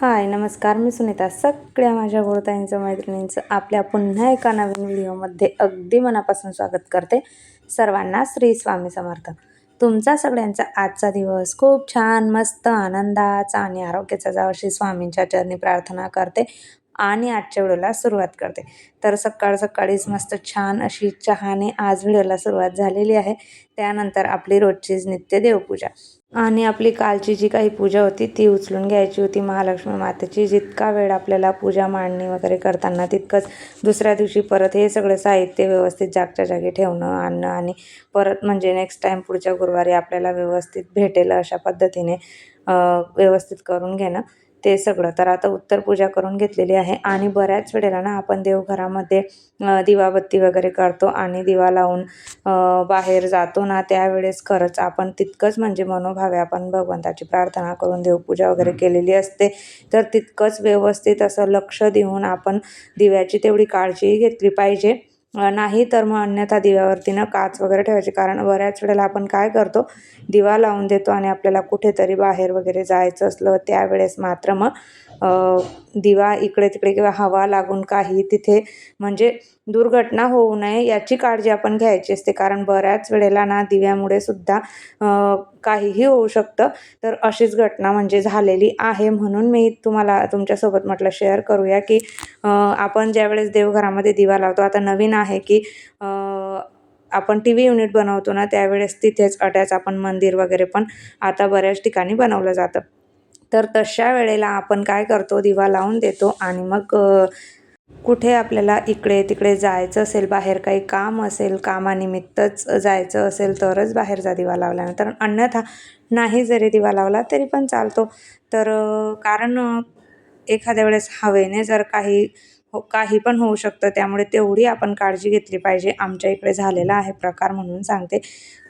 हाय नमस्कार मी सुनीता. सगळ्या माझ्या गोडताईंचं मैत्रिणींचं आपल्या पुन्हा एका नवीन व्हिडिओमध्ये अगदी मनापासून स्वागत करते सर्वांना श्री स्वामी समर्थ. तुमचा सगळ्यांचा आजचा दिवस खूप छान मस्त आनंदाचा आणि आरोग्याचा जावं श्री स्वामींच्या चरणी प्रार्थना करते. आणि आजच्या व्हिडिओला सुरुवात करते. तर सकाळ सकाळीच मस्त छान अशी चहाने आज व्हिडिओला सुरुवात झालेली आहे. त्यानंतर आपली रोजचीच नित्य देवपूजा. आणि आपली कालची जी काही पूजा होती ती उचलून घ्यायची होती. महालक्ष्मी मातेची जितका वेळ आपल्याला पूजा मांडणी वगैरे करताना तितकंच दुसऱ्या दिवशी परत हे सगळं साहित्य व्यवस्थित जागच्या जागी ठेवणं आणणं आणि परत म्हणजे नेक्स्ट टाईम पुढच्या गुरुवारी आपल्याला व्यवस्थित भेटेल अशा पद्धतीने व्यवस्थित करून घेणं. ते सगळं. तर आता उत्तर पूजा करून घेतलेली आहे आणि बऱ्याच वेळेला ना आपण देवघरामध्ये दिवाबत्ती वगैरे करतो आणि दिवा लावून बाहेर जातो ना त्यावेळेस खरंच आपण तितकंच म्हणजे मनोभावे आपण भगवंताची प्रार्थना करून देवपूजा वगैरे केलेली असते. तर तितकंच व्यवस्थित असं लक्ष देऊन आपण दिव्याची तेवढी काळजीही घेतली पाहिजे. नाही तर मग अन्यथा दिव्यावरती ना काच वगैरे ठेवायची. कारण बऱ्याच वेळेला आपण काय करतो दिवा लावून देतो आणि आपल्याला कुठेतरी बाहेर वगैरे जायचं असलं त्यावेळेस मात्र मग दिवा इकडे तिकडे किंवा हवा लागून काही तिथे म्हणजे दुर्घटना होऊ नये याची काळजी आपण घ्यायची असते. कारण बऱ्याच वेळेला ना दिव्यामुळे सुद्धा काहीही होऊ शकतं. तर अशीच घटना म्हणजे झालेली आहे. म्हणून मी तुम्हाला तुमच्यासोबत म्हटलं शेअर करूया की आपण ज्यावेळेस देवघरामध्ये दिवा लावतो आता नवीन आहे की आपण टी व्ही युनिट बनवतो ना त्यावेळेस तिथेच अटॅच आपण मंदिर वगैरे पण आता बऱ्याच ठिकाणी बनवलं जातं. तर तशा वेळेला आपण काय करतो? दिवा लावून देतो आणि मग कुठे आपल्याला इकडे तिकडे जायचं असेल बाहेर काही काम असेल कामानिमित्तच जायचं असेल तरच बाहेरचा दिवा लावल्यानंतर. अन्यथा नाही जरी दिवा लावला तरी पण चालतो. तर कारण एखाद्या वेळेस हवेने जर काही हो काही पण होऊ शकतं त्यामुळे तेवढी आपण काळजी घेतली पाहिजे. आमच्या इकडे झालेला आहे प्रकार म्हणून सांगते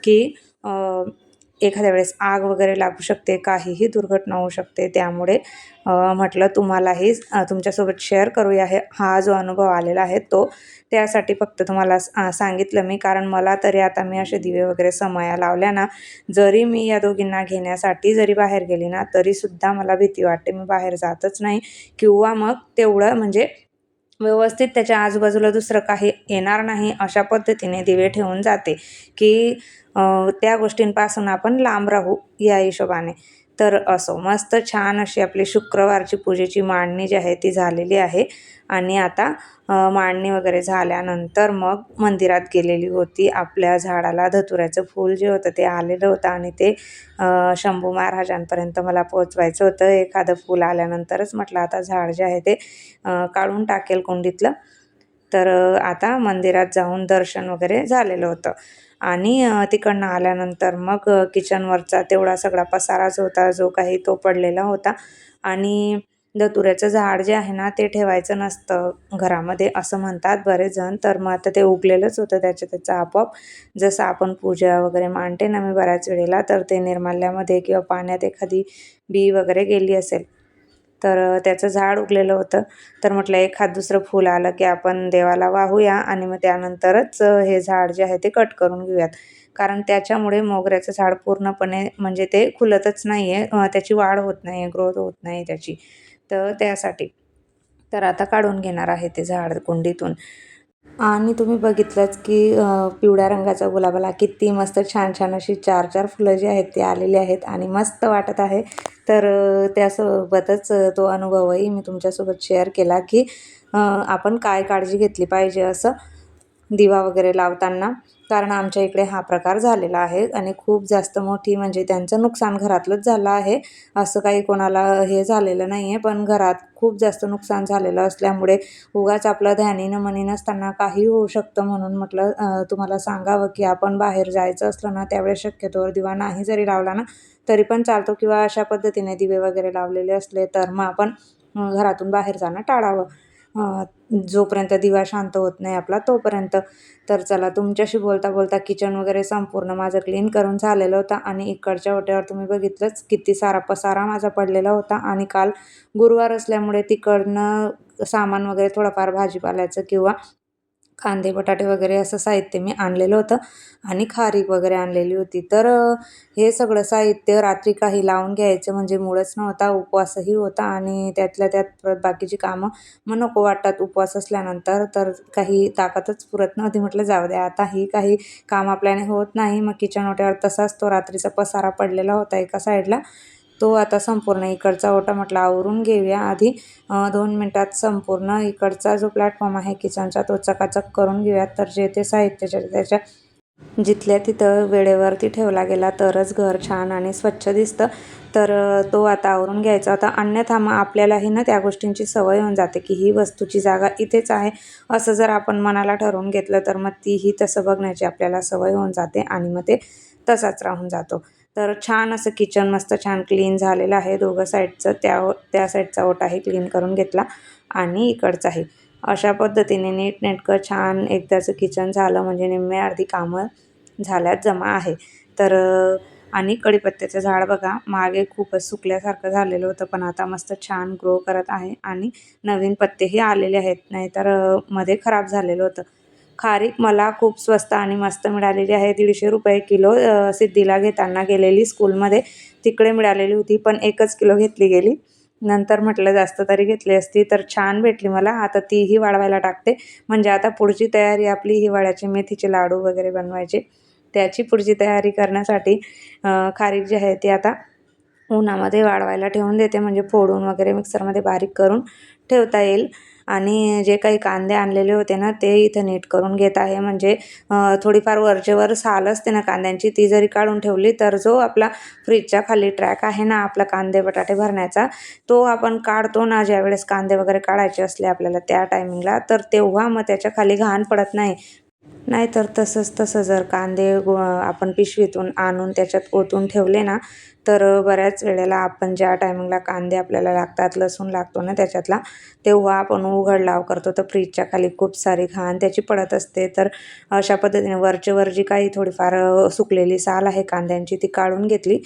की एखाद्या वेळेस आग वगैरे लागू शकते काहीही दुर्घटना होऊ शकते. त्यामुळे म्हटलं तुम्हालाही तुमच्यासोबत शेअर करूया हे हा जो अनुभव आलेला आहे तो. त्यासाठी फक्त तुम्हाला सांगितलं मी कारण मला तरी आता मी असे दिवे वगैरे समया लावल्या ना जरी मी या दोघींना घेण्यासाठी जरी बाहेर गेली ना तरीसुद्धा मला भीती वाटते मी बाहेर जातच नाही. किंवा मग तेवढं म्हणजे व्यवस्थित त्याच्या आजूबाजूला दुसरं काही येणार नाही अशा पद्धतीने दिवे ठेवून जाते. की त्या गोष्टींपासून आपण लांब राहू या हिशोबाने. तर असो. मस्त छान अशी आपली शुक्रवारची पूजेची मांडणी जी आहे ती झालेली आहे. आणि आता मांडणी वगैरे झाल्यानंतर मग मंदिरात गेलेली होती. आपल्या झाडाला धतुऱ्याचं फूल जे होतं ते आलेलं होतं आणि ते शंभू महाराजांपर्यंत मला पोचवायचं होतं. एखादं फूल आल्यानंतरच म्हटलं आता झाड जे आहे ते काढून टाकेल कुंडीतलं. तर आता मंदिरात जाऊन दर्शन वगैरे झालेलं होतं. आणि तिकडनं आल्यानंतर मग किचनवरचा तेवढा सगळा पसारा जो होता जो काही तो पडलेला होता आणि धतुऱ्याचं झाड जे आहे ना ते ठेवायचं नसतं घरामध्ये असं म्हणतात बरेच जण तर मग आता ते उगलेलंच होतं त्याच्या त्याचं आपोआप. जसं आपण पूजा वगैरे मांडते ना मी बऱ्याच वेळेला तर ते निर्माल्यामध्ये किंवा पाण्यात एखादी बी वगैरे गेली असेल तर त्याचं झाड उगलेलं होतं. तर म्हटलं एखाद दुसरं फूल आलं की आपण देवाला वाहूया आणि मग त्यानंतरच हे झाड जे आहे ते कट करून घेऊयात. कारण त्याच्यामुळे मोगऱ्याचं झाड पूर्णपणे म्हणजे ते खुलतच नाही आहे त्याची वाढ होत नाही आहे ग्रोथ होत नाही त्याची. तर त्यासाठी. तर आता काढून घेणार आहे ते झाड कुंडीतून. आणि तुम्ही बघितलंच की पिवळ्या रंगाचा गुलाबाला किती मस्त छान छान अशी चार चार फुलं जी आहेत ती आलेली आहेत आणि मस्त वाटत आहे. तर त्यासोबतच तो अनुभवही मी तुमच्यासोबत शेअर केला की आपण काय काळजी घेतली पाहिजे असं. दिवा वगैरे लावताना. कारण आमच्या इकडे हा प्रकार झालेला आहे आणि खूप जास्त मोठी म्हणजे त्यांचं नुकसान घरातलंच झालं आहे. असं काही कोणाला हे झालेलं नाही आहे पण घरात खूप जास्त नुकसान झालेलं असल्यामुळे उगाच आपलं ध्यानीनं मनी नसताना काही होऊ शकतं म्हणून म्हटलं तुम्हाला सांगावं की आपण बाहेर जायचं असलं ना त्यावेळेस शक्यतोवर दिवा नाही जरी लावला ना तरी पण चालतो किंवा अशा पद्धतीने दिवे वगैरे लावलेले असले तर मग आपण घरातून बाहेर जाणं टाळावं. जोपर्यंत दिवा शांत होत नाही आपला तोपर्यंत. तर चला तुमच्याशी बोलता बोलता किचन वगैरे संपूर्ण माझं क्लीन करून झालेलं होतं आणि इकडच्या ओट्यावर तुम्ही बघितलंच किती सारा पसारा माझा पडलेला होता आणि काल गुरुवार असल्यामुळे तिकडनं सामान वगैरे थोडंफार भाजीपाल्याचं किंवा कांदे बटाटे वगैरे असं साहित्य मी आणलेलं होतं आणि खारीक वगैरे आणलेली होती. तर हे सगळं साहित्य रात्री काही लावून घ्यायचं म्हणजे मुळच नव्हता उपवासही होता आणि त्यातल्या त्यात परत बाकीची कामं मग नको वाटतात उपवास असल्यानंतर. तर काही ताकदच पुरत नव्हती. म्हटलं जाऊ द्या आता ही काही काम आपल्याने होत नाही. मग किचन ओट्यावर तसाच तो रात्रीचा पसारा पडलेला होता एका साईडला. तो आता संपूर्ण इकडचा ओटा म्हटलं आवरून घेऊया. आधी दोन मिनटात संपूर्ण इकडचा जो प्लॅटफॉर्म आहे किचनचा तो चकाचक करून घेऊयात तर जे ते साहित्याच्या त्याच्या जिथल्या तिथं वेळेवरती ठेवला गेला तरच घर छान आणि स्वच्छ दिसतं. तर तो आता आवरून घ्यायचा होता. अन्यथा मग आपल्यालाही ना त्या गोष्टींची सवय होऊन जाते की ही वस्तूची जागा इथेच आहे. असं जर आपण मनाला ठरवून घेतलं तर मग तीही तसं बघण्याची आपल्याला सवय होऊन जाते आणि मग ते तसाच राहून जातो. तर छान असं किचन मस्त छान क्लीन झालेलं आहे. दोघं साईडचं त्या हो- त्या साईडचा ओटाही क्लीन करून घेतला आणि इकडचाही अशा पद्धतीने नीटनेटकं छान एकदाचं किचन झालं म्हणजे निम्मे अर्धी कामं झाल्यात जमा आहे. तर आणि कढीपत्त्याचं झाड बघा मागे खूपच सुकल्यासारखं झालेलं होतं पण आता मस्त छान ग्रो करत आहे आणि नवीन पत्तेही आलेले आहेत. नाहीतरमध्ये खराब झालेलं होतं. खारीक मला खूप स्वस्त आणि मस्त मिळालेली आहे. दीडशे रुपये किलो सिद्धीला घेताना गेलेली स्कूलमध्ये. तिकडे मिळालेली होती पण एकच किलो घेतली गेली. नंतर म्हटलं जास्त तरी घेतली असती तर छान भेटली मला. आता तीही वाळवायला टाकते. म्हणजे आता पुढची तयारी आपली हिवाळ्याचे मेथीचे लाडू वगैरे बनवायचे. त्याची पुढची तयारी करण्यासाठी खारीक जी आहे ती आता उन्हामध्ये वाळवायला ठेवून देते. म्हणजे फोडून वगैरे मिक्सरमध्ये बारीक करून ठेवता येईल. आणि जे काही कांदे आणलेले होते ना ते इथं नीट करून घेत आहे. म्हणजे थोडीफार वरचेवर साल असते ना कांद्यांची ती जरी काढून ठेवली तर जो आपला फ्रीजच्या खाली ट्रॅक आहे ना आपला कांदे बटाटे भरण्याचा तो आपण काढतो ना ज्यावेळेस कांदे वगैरे काढायचे असले आपल्याला त्या टायमिंगला तर तेव्हा मग त्याच्याखाली घाण पडत नाही. नाहीतर तसंच तसं जर कांदे गो आपण पिशवीतून आणून त्याच्यात ओतून ठेवले ना तर बऱ्याच वेळेला आपण ज्या टायमिंगला कांदे आपल्याला लागतात लसूण लागतो ना त्याच्यातला तेव्हा आपण उघड लाव करतो. तर फ्रीजच्या खाली खूप सारी घाण त्याची पडत असते. तर अशा पद्धतीने वरचे वर जी काही थोडीफार सुकलेली साल आहे कांद्यांची ती काढून घेतली.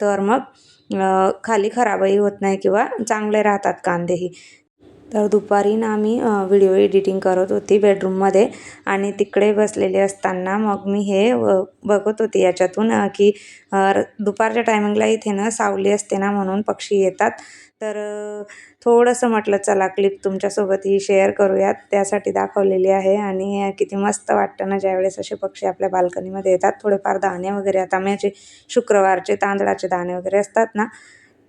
तर मग खाली खराबही होत नाही किंवा चांगले राहतात कांदेही. तर दुपारी ना मी व्हिडिओ एडिटिंग करत होती बेडरूममध्ये. आणि तिकडे बसलेले असताना मग मी हे बघत होती याच्यातून की दुपारच्या टायमिंगला इथे ना सावली असते ना म्हणून पक्षी येतात. तर थोडंसं म्हटलं चला क्लिप तुमच्यासोबत ही शेअर करूयात. त्यासाठी दाखवलेली आहे आणि किती मस्त वाटतं ना ज्यावेळेस असे पक्षी आपल्या बाल्कनीमध्ये येतात. थोडेफार दाणे वगैरे आता माझे शुक्रवारचे तांदळाचे दाणे वगैरे असतात ना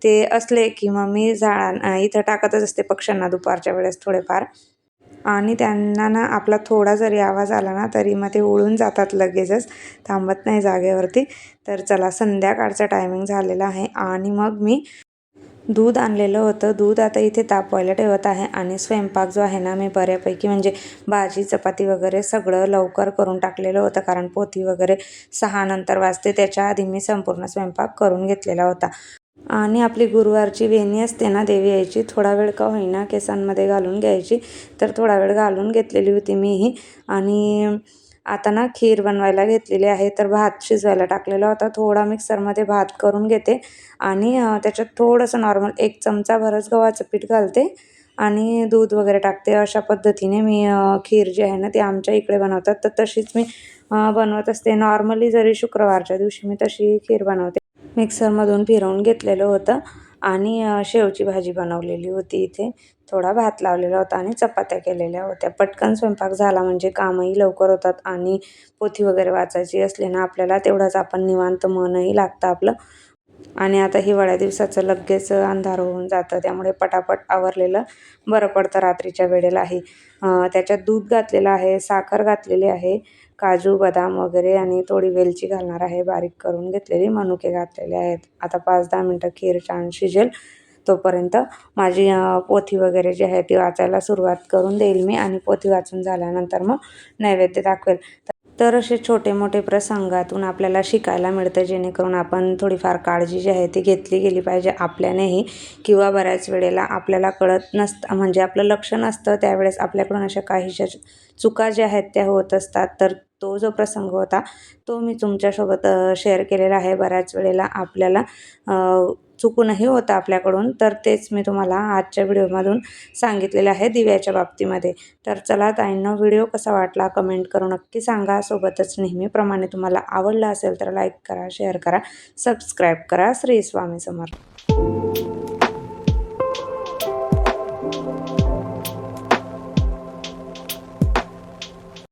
ते असले की मग मी झाडां इथं टाकतच असते पक्ष्यांना दुपारच्या वेळेस थोडेफार. आणि त्यांना ना आपला थोडा जरी आवाज आला ना तरी मग ते उळून जातात लगेचच थांबत नाही जागेवरती. तर चला संध्याकाळचा टायमिंग झालेला आहे. आणि मग मी दूध आणलेलं होतं. दूध आता इथे तापवायला ठेवत आहे. आणि स्वयंपाक जो आहे ना मी बऱ्यापैकी म्हणजे भाजी चपाती वगैरे सगळं लवकर करून टाकलेलं होतं. कारण पोथी वगैरे सहा नंतर वाजते. त्याच्या आधी मी संपूर्ण स्वयंपाक करून घेतलेला होता. आणि आपली गुरुवारची वेणी असते ना देवी यायची थोडा वेळ का होईना केसांमध्ये घालून घ्यायची. तर थोडा वेळ घालून घेतलेली होती मीही. आणि आता ना खीर बनवायला घेतलेली आहे तर भात शिजवायला टाकलेला होता. थोडा मिक्सरमध्ये भात करून घेते. आणि त्याच्यात थोडंसं नॉर्मल एक चमचा भरच गव्हाचं पीठ घालते. आणि दूध वगैरे टाकते. अशा पद्धतीने मी खीर जी आहे ना ती आमच्या इकडे बनवतात. तर तशीच मी बनवत असते. नॉर्मली जरी शुक्रवारच्या दिवशी मी तशी खीर बनवते. मिक्सरमधून फिरवून घेतलेलं होतं आणि शेवची भाजी बनवलेली होती इथे. थोडा भात लावलेला होता आणि चपात्या केलेल्या होत्या. पटकन स्वयंपाक झाला म्हणजे कामही लवकर होतात आणि पोथी वगैरे वाचायची असली ना आपल्याला तेवढंच आपण निवांत मनही लागतं आपलं. आणि आता हिवाळ्या दिवसाचं लगेच अंधार होऊन जातं. त्यामुळे पटापट आवरलेलं बरं पडतं रात्रीच्या वेळेलाही. आहे त्याच्यात दूध घातलेलं आहे साखर घातलेली आहे. काजू बदाम वगैरे आणि थोडी वेलची घालणार आहे. बारीक करून घेतलेली मनुके घातलेले आहेत. आता पाच दहा मिनटं खीर छान शिजेल. तोपर्यंत माझी पोथी वगैरे जी आहे ती वाचायला सुरुवात करून देईल मी आणि पोथी वाचून झाल्यानंतर मग नैवेद्य दाखवेल. तर असे छोटे मोठे प्रसंगातून आपल्याला शिकायला मिळतं जेणेकरून आपण थोडीफार काळजी जी आहे ती घेतली गेली पाहिजे आपल्यानेही किंवा बऱ्याच वेळेला आपल्याला कळत नसतं म्हणजे आपलं लक्ष नसतं त्यावेळेस आपल्याकडून अशा काहीशा चुका ज्या आहेत त्या होत असतात. तर तो जो प्रसंग होता तो मी तुमच्यासोबत शेअर केलेला आहे. बऱ्याच वेळेला आपल्याला चुकूनही होतं आपल्याकडून. तर तेच मी तुम्हाला आजच्या व्हिडिओमधून सांगितलेलं आहे दिव्याच्या बाबतीमध्ये. तर चला ताईंनो व्हिडिओ कसा वाटला कमेंट करून नक्की सांगा. सोबतच नेहमीप्रमाणे तुम्हाला आवडला असेल तर लाईक करा शेअर करा सबस्क्राईब करा. श्री स्वामी समर्थ.